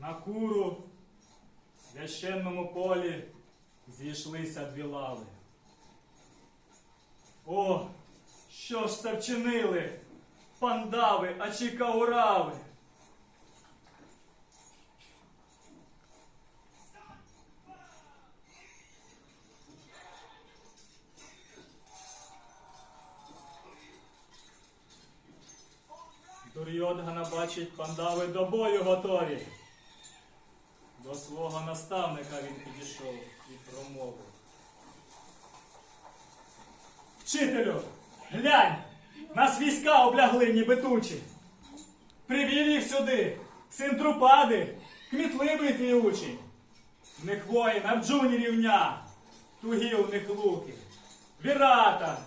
На куру в священному полі зійшлися дві лави. О, що ж це вчинили? Пандави, а чи каурави? Дурйодгана бачить, пандави до бою готові. Свого наставника він підійшов і промовив. Вчителю, глянь! Нас війська облягли, ніби тучі. Привів їх сюди, син Трупади, кмітливий твій учень. В них воїн, а в джуні рівня, тугі у них луки, Вірата,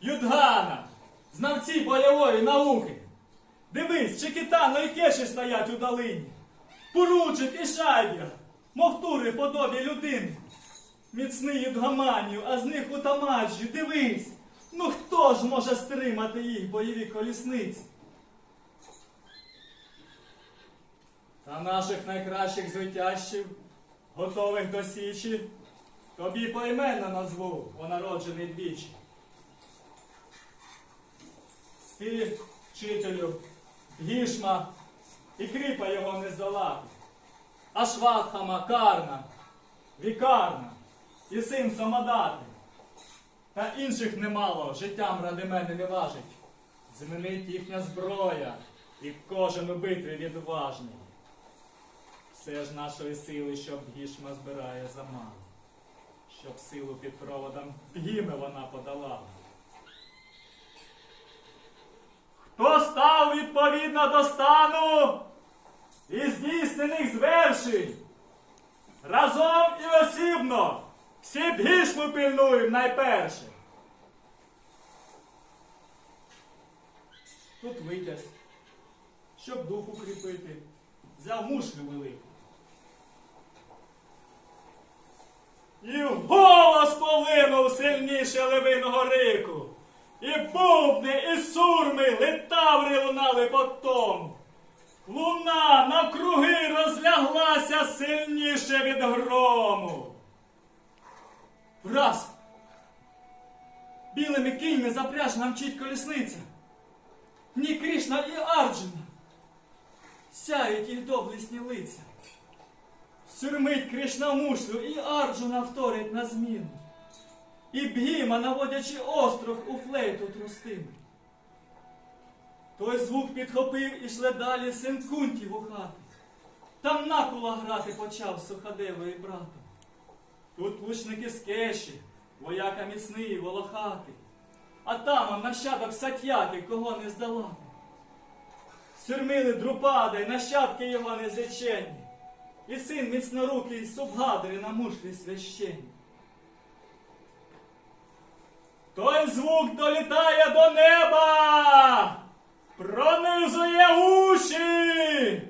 Юдгана, знавці бойової науки. Дивись, Чекітано і Кеші стоять у долині. Поручик і шайбір, мов тури подобі людини. Міцний юдгаманію, а з них у тамаджі, дивись. Ну хто ж може стримати їх бойові колісниці? Та наших найкращих звитящів, готових до січі, тобі поіменно назву, о народжений двічі. Ти, вчителю, гішма, і кріпа його не здолати. Ашватхама карна, вікарна, і син самодати. Та інших немало, життям ради мене не важить. Знаменить їхня зброя, і кожен у битві відважний. Все ж нашої сили, щоб гішма збирає замало, щоб силу під проводом гіми вона подолала. Хто став відповідно до стану і здійснених звершень? Разом і осібно всі б гішму пильнуємо найперше. Тут витязь, щоб дух укріпити, взяв мушлю велику. І голос полинув сильніше левиного рику. І бубни, і сурми, литаври лунали по тому. Луна навкруги розляглася сильніше від грому. Враз! Білими кіньми запряжна мчить колісниця. В ній Кришна і Арджуна. Сяють їх доблесні лиця. Сюрмить Кришна мушлю і Арджуна вторить на зміну. І бгіма, наводячи остров у флейту трустину. Той звук підхопив і шле далі син Кунтів у хати. Там накула грати почав з Суходевою братом. Тут лучники з кеші, вояка міцний, волохатий. А там нащадок сатяки, кого не здолати. Сюрмили друпада й нащадки його незреченні. І син міцнорукий субгадри на мушлі священні. Той звук долітає до неба, пронизує уші.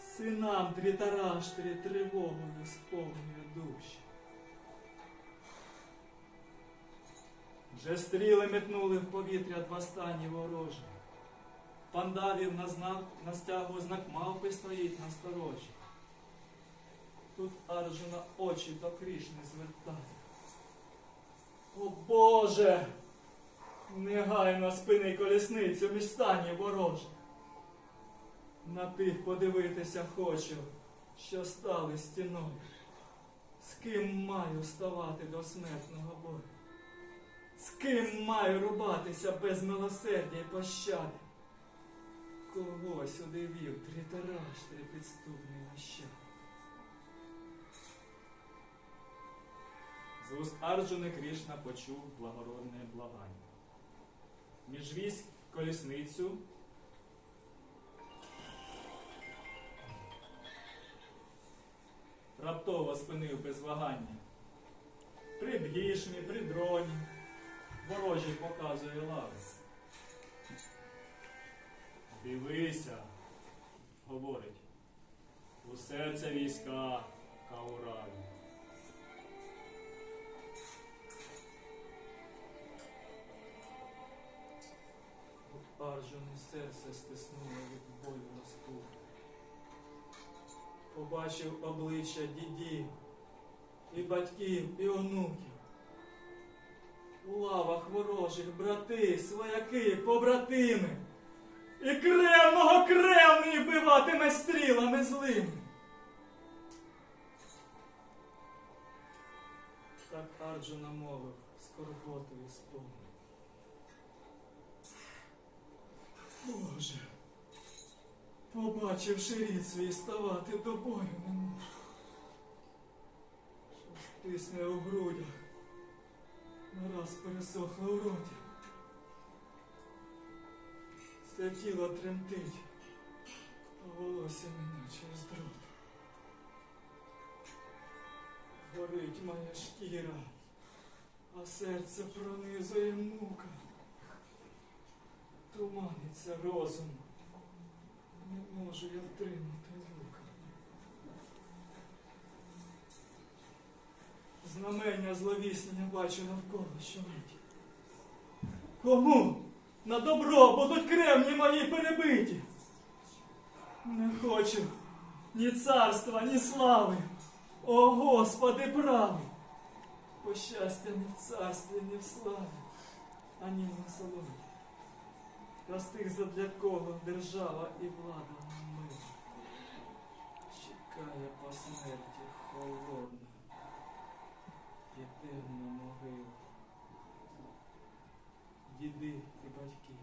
Синам Дрітараштарі тривогою сповнює душі. Вже стріли метнули в повітря два стані ворожі. Пандавів на знак на стягу знак мавпи стоїть на сторожі. Тут Арджуна очі до Крішни звертає. О Боже! Негайно спини колісницю між стані ворожих. На тих подивитися хочу, що стали стіною. З ким маю ставати до смертного бою? З ким маю рубатися без милосердя й пощади? Кого сюди вів тритараж, три підступний нащад? З уст Арджуни Крішна почув благородне благання. Між військ колісницю раптово спинив без вагання. При бгішмі, при дроні, ворожі показує лави. Дивися, говорить, усе це війська Каураві. Арджуни серце стиснуло від болю розпуху. побачив обличчя дідів, і батьків, і онуків. У лавах ворожих брати, свояки, побратими, і кревного кревний вбиватиме стрілами злими. Так Арджуна мовив скорботою сповнений. Боже, побачивши рід свій ставати до бою не можу. Щось тисне у грудях, нараз пересохло у роті. Все тіло тремтить, а волосся мене через дрот. Горить моя шкіра, а серце пронизує мука. Туманиться розум. Не можу я втримати лука. Знамення зловісні я бачу навколо щомиті. Кому на добро будуть кремні мої перебиті? Не хочу ні царства, ні слави. О Господи правий! По щастя ні в царстві, ні в славі, ані в насолоді. Простих задля кого держава і влада мила. Чекає по смерті холодна темна могила. Діди і батьки,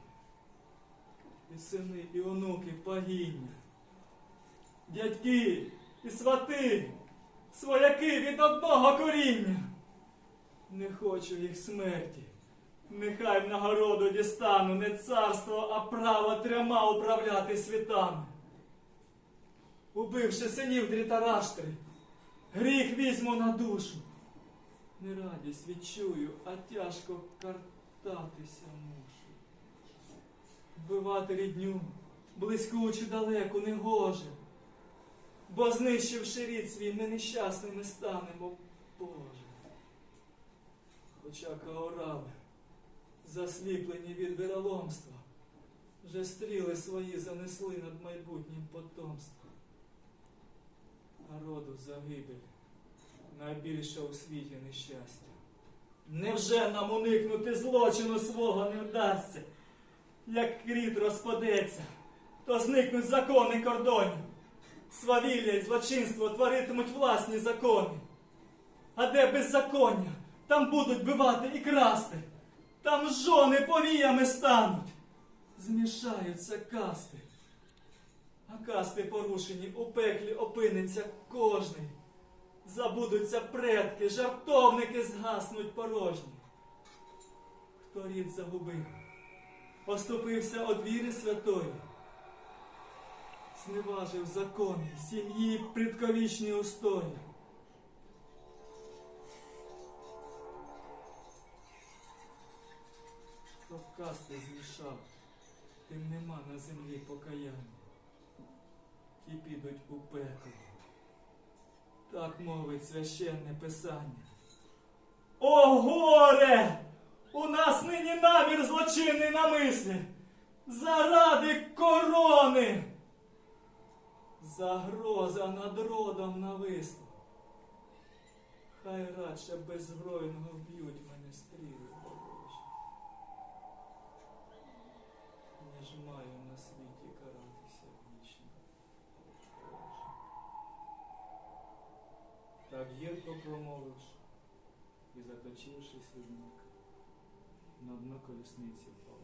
і сини, і онуки погіння, дядьки і свати, свояки від одного коріння. Не хочу їх смерті. Нехай нагороду дістану не царство, а право трьома управляти світами. Убивши синів Дрітараштри, гріх візьму на душу. Не радість відчую, а тяжко картатися мушу. Вбивати рідню, близьку чи далеку не гоже, бо знищивши рід свій, ми нещасними станемо, Боже. Хоча каорали, засліплені від віроломства, вже стріли свої занесли над майбутнім потомством. Роду загибель найбільше у світі нещастя. Невже нам уникнути злочину свого не вдасться? Як кріт розпадеться, то зникнуть закони кордонів. Свавілля й злочинство творитимуть власні закони. А де беззаконня, там будуть бивати і красти. Там жони повіями стануть. Змішаються касти. А касти порушені у пеклі опиниться кожний. Забудуться предки, жартовники згаснуть порожні. Хто рід загубив, оступився од віри святої, зневажив закони, сім'ї предковічні устої. Касти змішав, тим нема на землі покаяння. Ті підуть у пекло. Так мовить священне писання. О горе! У нас нині намір злочинний на мислі. Заради корони. Загроза над родом нависла. Хай радше беззбройного вб'ють мене стріли ворожі. Ніж маю на світі каратися вічно. Боже. Так гірко промовивши і заточивши слідник, на дно колісниці впала